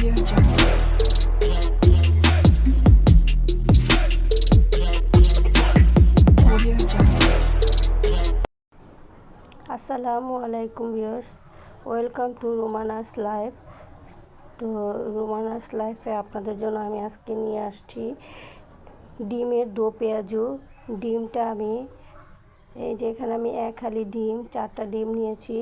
আসসালামু আলাইকুম viewers, welcome to রোমানার্স লাইফ। তো রোমানার্স লাইফে আপনাদের জন্য আমি আজকে নিয়ে আসছি ডিমের দো পেঁয়াজু। ডিমটা আমি এই যে এখানে আমি এক হালি ডিম, চারটা ডিম নিয়েছি,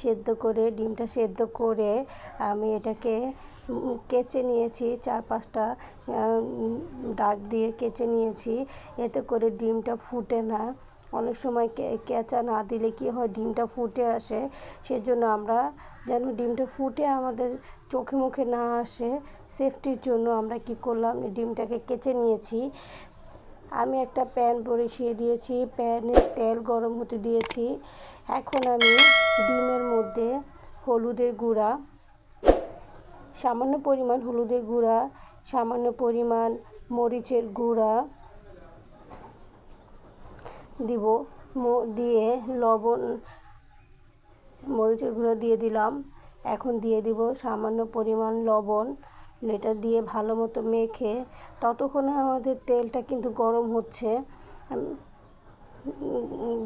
সেদ্ধ করে, ডিমটা সেদ্ধ করে আমি এটাকে কেচে নিয়েছি, চার পাঁচটা দাগ দিয়ে কেচে নিয়েছি। এতে করে ডিমটা ফুটে না। অনেক সময় কেঁচা না দিলে কি হয়, ডিমটা ফুটে আসে। সেজন্য আমরা যেন ডিমটা ফুটে আমাদের চোখে মুখে না আসে, সেফটির জন্য আমরা কি করলাম, ডিমটাকে কেচে নিয়েছি। আমি একটা প্যান বসিয়ে দিয়েছি, প্যানে তেল গরম হতে দিয়েছি। এখন আমি ডিমের মধ্যে হলুদের গুঁড়া, সামান্য পরিমাণ হলুদের গুঁড়া, সামান্য পরিমাণ মরিচের গুঁড়া দিব দিয়ে লবণ, মরিচের গুঁড়ো দিয়ে দিলাম। এখন দিয়ে দিব সামান্য পরিমাণ লবণ। এটা দিয়ে ভালো মতো মেখে ততক্ষণে আমাদের তেলটা কিন্তু গরম হচ্ছে।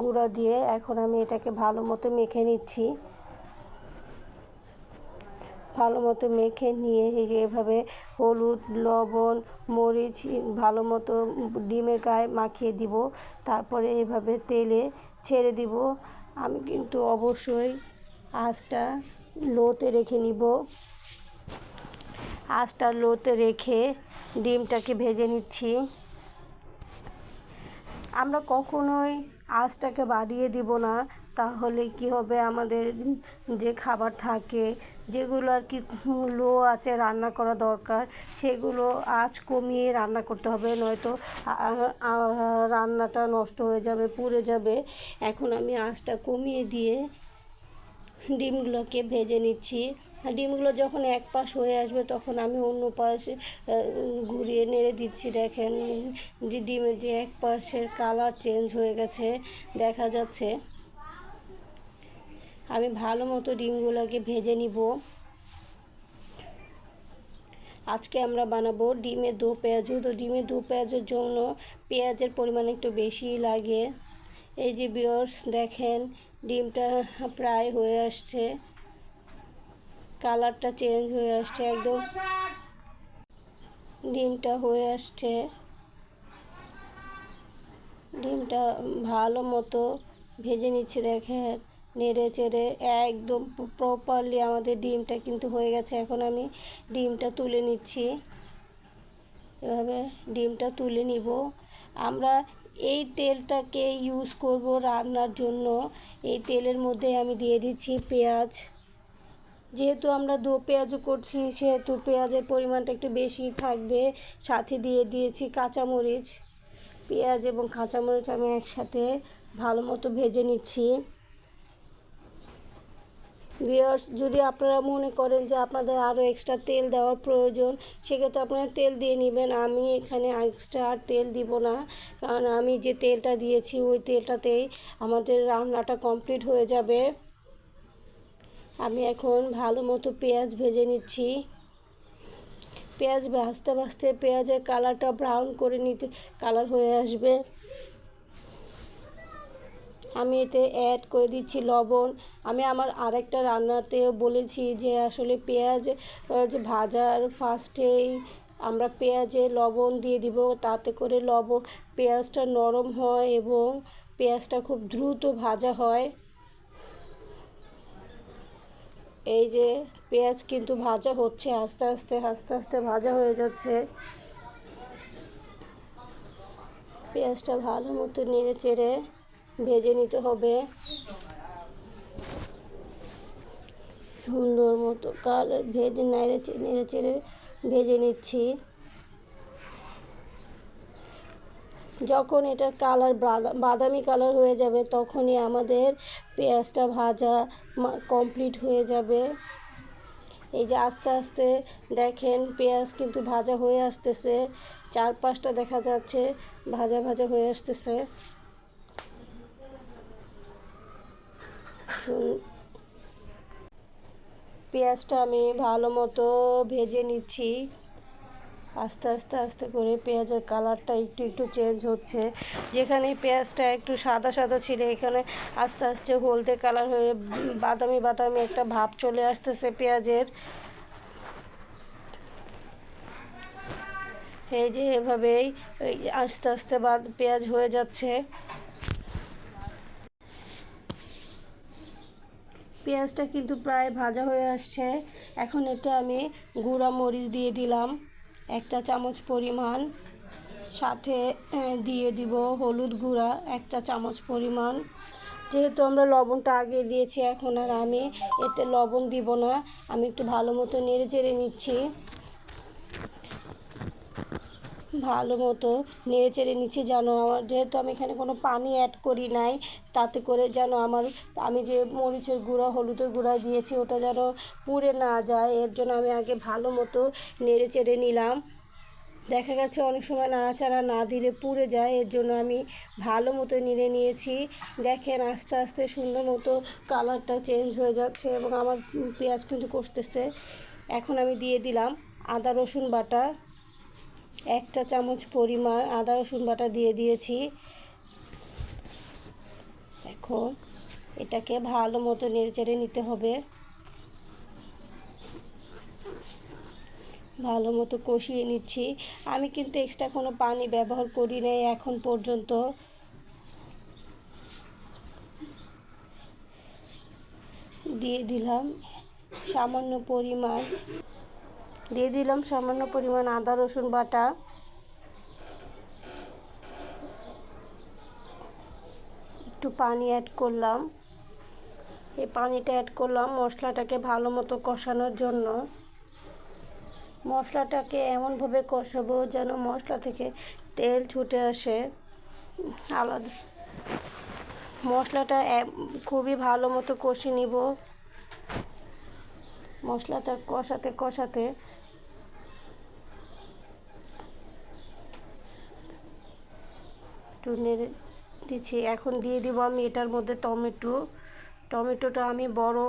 গুঁড়া দিয়ে এখন আমি এটাকে ভালো মতো মেখে নিচ্ছি। ভালো মতো মেখে নিয়ে এভাবে হলুদ, লবণ, মরিচ, ভালো মতো ডিমের গায়ে মাখিয়ে দিব। তারপরে এভাবে তেলে ছেড়ে দিব। আমি কিন্তু অবশ্যই আঁচটা লোতে রেখে নিব। আঁচটা লোতে রেখে ডিমটাকে ভেজে নিচ্ছি। আমরা কখনোই আঁচটাকে বাড়িয়ে দিব না। তাহলে কি হবে? আমাদের যে খাবার থাকে, যেগুলো আর কি লো আছে রান্না করা দরকার, সেগুলো আঁচ কমিয়ে রান্না করতে হবে। নয়তো রান্নাটা নষ্ট হয়ে যাবে, পুড়ে যাবে। এখন আমি আঁচটা কমিয়ে দিয়ে ডিমগুলোকে ভেজে নিচ্ছি। ডিমগুলো যখন এক পাশ হয়ে আসবে তখন আমি অন্য পাশে ঘুরিয়ে নেড়ে দিচ্ছি। দেখেন যে ডিমের যে এক পাশের কালার চেঞ্জ হয়ে গেছে, দেখা যাচ্ছে। আমি ভালো মতো ডিমগুলোকে ভেজে নিব। আজকে আমরা বানাবো ডিমের দু পেঁয়াজু। তো ডিমের দু পেঁয়াজের জন্য পেঁয়াজের পরিমাণ একটু বেশি লাগে। এই যে বিয়র্স দেখেন ডিমটা প্রায় হয়ে আসছে। কালারটা চেঞ্জ হয়ে আসছে একদম। ডিমটা হয়ে আসছে। ডিমটা ভালো মতো ভেজে নিচ্ছে দেখেন। নেড়ে চেড়ে একদম প্রপারলি আমাদের ডিমটা কিন্তু হয়ে গেছে। এখন আমি ডিমটা তুলে নিচ্ছি। এভাবে ডিমটা তুলে নিব। আমরা এই তেলটাকে ইউজ করব রান্নার জন্য। এই তেলের মধ্যে আমি দিয়ে দিচ্ছি পেঁয়াজ। যেহেতু আমরা দো পেঁয়াজও করছি, সেহেতু পেঁয়াজের পরিমাণটা একটু বেশি থাকবে। সাথে দিয়ে দিয়েছি কাঁচামরিচ। পেঁয়াজ এবং কাঁচামরিচ আমি একসাথে ভালো মতো ভেজে নিচ্ছি। ভিউয়ার্স যদি আপনারা মনে করেন যে আপনাদের আরও এক্সট্রা তেল দেওয়ার প্রয়োজন, সেক্ষেত্রে আপনারা তেল দিয়ে নেবেন। আমি এখানে এক্সট্রা আর তেল দিব না, কারণ আমি যে তেলটা দিয়েছি, ওই তেলটাতেই আমাদের রান্নাটা কমপ্লিট হয়ে যাবে। আমি এখন ভালো মতো পেঁয়াজ ভেজে নিচ্ছি। পেঁয়াজ ভাজতে ভাজতে পেঁয়াজের কালারটা ব্রাউন করে নিতে কালার হয়ে আসবে। আমি এতে অ্যাড করে দিচ্ছি লবণ। আমি আমার আরেকটা রান্নাতেও বলেছি যে আসলে পেঁয়াজ যে ভাজার ফার্স্টেই আমরা পেঁয়াজে লবণ দিয়ে দিব, তাতে করে লবণ, পেঁয়াজটা নরম হয় এবং পেঁয়াজটা খুব দ্রুত ভাজা হয়। এই যে পেঁয়াজ কিন্তু ভাজা হচ্ছে, আস্তে আস্তে আস্তে আস্তে ভাজা হয়ে যাচ্ছে। পেঁয়াজটা ভালো মতো নেড়ে চেড়ে ভেজে নিতে হবে। সুন্দর মতো কালার ভেজে নেড়ে নেড়ে চেড়ে ভেজে নিচ্ছি। যখন এটা কালার বাদামি কালার হয়ে যাবে, তখনই আমাদের পেঁয়াজটা ভাজা কমপ্লিট হয়ে যাবে। এই যে আস্তে আস্তে দেখেন, পেঁয়াজ কিন্তু ভাজা হয়ে আসতেছে। চার পাঁচটা দেখা যাচ্ছে ভাজা ভাজা হয়ে আসতেছে। পেঁয়াজটা আমি ভালো মতো ভেজে নিচ্ছি। আস্তে আস্তে আস্তে করে পেঁয়াজের কালারটা একটু একটু চেঞ্জ হচ্ছে। যেখানে পেঁয়াজটা একটু সাদা সাদা ছিল, এখানে আস্তে আস্তে হলদে কালার হয়ে বাদামি বাদামি একটা ভাব চলে আসতেছে পেঁয়াজের। এই যে এভাবেই আস্তে আস্তে পেঁয়াজ হয়ে যাচ্ছে। পেঁয়াজটা কিন্তু প্রায় ভাজা হয়ে আসছে। এখন এতে আমি গুঁড়া মরিচ দিয়ে দিলাম। একটা চামচ পরিমাণ। সাথে দিয়ে দিব হলুদ গুঁড়া, একটা চামচ পরিমাণ। যেহেতু আমরা লবণটা আগে দিয়েছি, এখন আর আমি এতে লবণ দিব না। আমি একটু ভালো মতো নেড়ে চেড়ে নিচ্ছি। ভালো মতো নেড়ে চেড়ে নিচ্ছি যেন আমার, যেহেতু আমি এখানে কোনো পানি অ্যাড করি নাই, তাতে করে যেন আমার, আমি যে মরিচের গুঁড়া, হলুদের গুঁড়া দিয়েছি, ওটা যেন পুড়ে না যায়, এর জন্য আমি আগে ভালো মতো নেড়ে চেড়ে নিলাম। দেখা গেছে অনেক সময় নাড়াচাড়া না দিলে পুড়ে যায়, এর জন্য আমি ভালো মতো নেড়ে নিয়েছি। দেখেন আস্তে আস্তে সুন্দর মতো কালারটা চেঞ্জ হয়ে যাচ্ছে এবং আমার পেঁয়াজ কিন্তু কষতেছে। এখন আমি দিয়ে দিলাম আদা রসুন বাটা। একটা চামচ পরিমাণ আদা, রসুন বাটা দিয়ে দিয়েছি। এখন এটাকে ভালো মতো নেড়েচেড়ে নিতে হবে। ভালো মতো কষিয়ে নিচ্ছি। আমি কিন্তু এক্সট্রা কোনো পানি ব্যবহার করি নাই এখন পর্যন্ত। দিয়ে দিলাম সামান্য পরিমাণ। দিয়ে দিলাম সামান্য পরিমাণ আদা, রসুন বাটা। একটু পানি অ্যাড করলাম। এই পানিটা অ্যাড করলাম মশলাটাকে ভালো মতো কষানোর জন্য। মশলাটাকে এমনভাবে কষাবো যেন মশলা থেকে তেল ছুটে আসে। আলাদা মশলাটা খুবই ভালো মতো কষে নিব। মশলাটা কষাতে কষাতে একটু নেড়ে দিচ্ছি। এখন দিয়ে দিব আমি এটার মধ্যে টমেটো। টমেটোটা আমি বড়,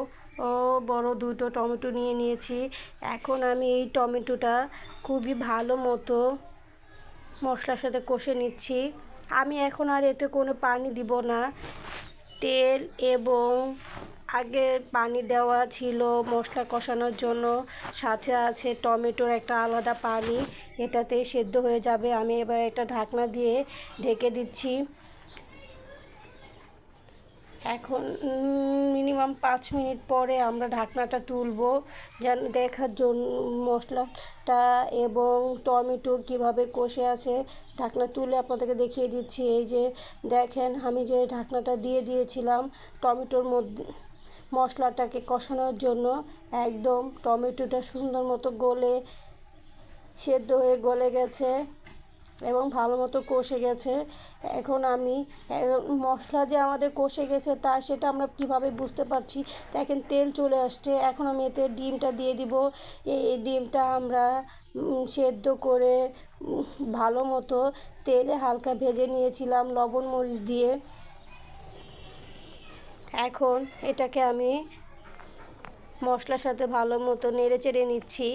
ও বড় দুটো টমেটো নিয়ে নিয়েছি। এখন আমি এই টমেটোটা খুবই ভালো মতো মশলার সাথে কষে নিচ্ছি। আমি এখন আর এতে কোনো পানি দিব না। তেল এবং আগে পানি দেওয়া ছিল মশলা কষানোর জন্য। সাথে আছে টমেটোর একটা আলাদা পানি। এটাতে সেদ্ধ হয়ে যাবে। আমি এবার একটা ঢাকনা দিয়ে ঢেকে দিচ্ছি। এখন মিনিমাম পাঁচ মিনিট পরে আমরা ঢাকনাটা তুলব। যেন দেখার জন্য মশলাটা এবং টমেটো কীভাবে কষে আছে। ঢাকনা তুলে আপনাদেরকে দেখিয়ে দিচ্ছি। এই যে দেখেন, আমি যে ঢাকনাটা দিয়ে দিয়েছিলাম, টমেটোর মধ্যে মশলাটাকে কষানোর জন্য একদম টমেটোটা সুন্দর মতো গলে, সেদ্ধ হয়ে গলে গেছে এবং ভালো মতো কষে গেছে। এখন আমি মশলা যে আমাদের কষে গেছে তা সেটা আমরা কীভাবে বুঝতে পারছি? দেখেন তেল চলে আসছে, এখন আমি এতে ডিমটা দিয়ে দিব। এই ডিমটা আমরা সেদ্ধ করে ভালো মতো তেলে হালকা ভেজে নিয়েছিলাম লবণ মরিচ দিয়ে। এখন এটাকে আমি মশলার সাথে ভালো মতো নেড়ে চেড়ে নিচ্ছি।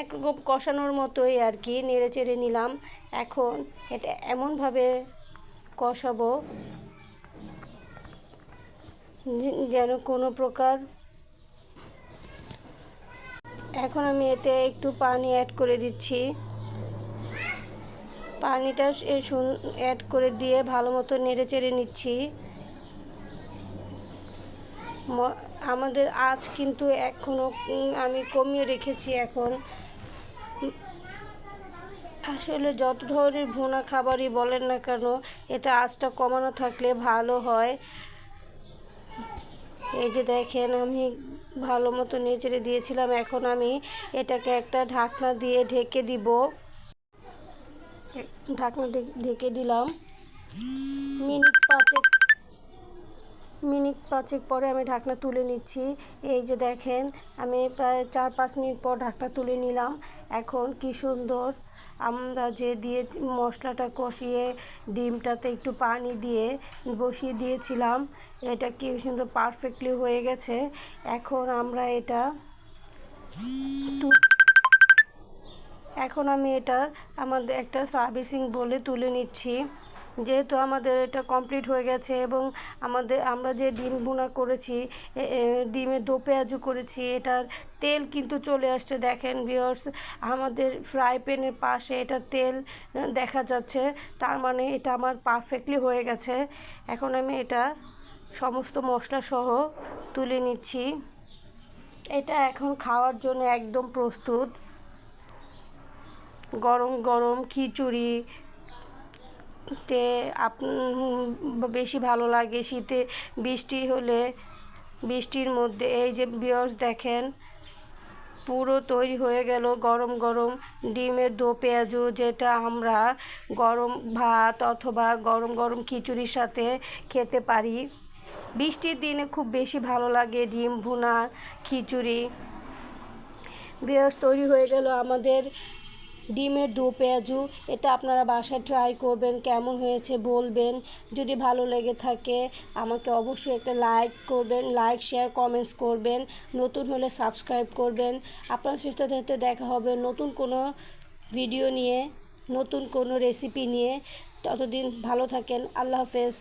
একরকম কষানোর মতোই আর কি, নেড়ে চেড়ে নিলাম। এখন এটা এমনভাবে কষাবো যেন কোনো প্রকার এখন আমি এতে একটু পানি অ্যাড করে দিচ্ছি। পানিটা অ্যাড করে দিয়ে ভালো মতো নেড়ে চেড়ে নিচ্ছি। আমাদের আজ কিন্তু এখনও আমি কমিয়ে রেখেছি এখন। আসলে যত ধরনের ভুনা খাবারই বলেন না কেন এটা আঁচটা কমানো থাকলে ভালো হয়। এই যে দেখেন, আমি ভালো মতো নেচড়ে দিয়েছিলাম, এখন আমি এটাকে একটা ঢাকনা দিয়ে ঢেকে দিব। ঢাকনা ঢেকে- দিলাম। মিনিট পাঁচেক পাঁচেক পরে আমি ঢাকনা তুলে নিচ্ছি। এই যে দেখেন, আমি প্রায় চার পাঁচ মিনিট পর ঢাকনা তুলে নিলাম। এখন কি সুন্দর, আমরা যে দিয়ে মশলাটা কষিয়ে ডিমটাতে একটু পানি দিয়ে বসিয়ে দিয়েছিলাম, এটা কি সুন্দর পারফেক্টলি হয়ে গেছে। এখন আমরা এটা এখন আমি এটা আমাদের একটা সার্ভিসিং বলে তুলে নিচ্ছি। যেহেতু আমাদের এটা কমপ্লিট হয়ে গেছে এবং আমাদের, আমরা যে ডিম ভুনা করেছি ডিমের দো পেঁয়াজু করেছি, এটার তেল কিন্তু চলে আসছে দেখেন বিয়ার্স আমাদের ফ্রাই প্যানের পাশে এটা তেল দেখা যাচ্ছে, তার মানে এটা আমার পারফেক্টলি হয়ে গেছে। এখন আমি এটা সমস্ত মশলা সহ তুলে নিচ্ছি। এটা এখন খাওয়ার জন্য একদম প্রস্তুত। গরম গরম খিচুড়ি তে আপ বেশি ভালো লাগে। শীতে বৃষ্টি হলে, বৃষ্টির মধ্যে এই যে বিয়স দেখেন, পুরো তৈরি হয়ে গেল গরম গরম ডিমের দো পেঁয়াজু যেটা আমরা গরম ভাত অথবা গরম গরম খিচুড়ির সাথে খেতে পারি। বৃষ্টির দিনে খুব বেশি ভালো লাগে ডিম ভুনা, খিচুড়ি। বেশ তৈরি হয়ে গেল আমাদের ডিমের দু পেঁয়াজু, এটা আপনারা বাসায় ট্রাই করবেন, কেমন হয়েছে বলবেন। যদি ভালো লেগে থাকে, আমাকে অবশ্যই একটা লাইক করবেন লাইক শেয়ার কমেন্টস করবেন। নতুন হলে সাবস্ক্রাইব করবেন। আপনার সুস্থ থাকতে দেখা হবে নতুন কোনো ভিডিও নিয়ে, নতুন কোনো রেসিপি নিয়ে। ততদিন ভালো থাকেন, আল্লাহ হাফেজ।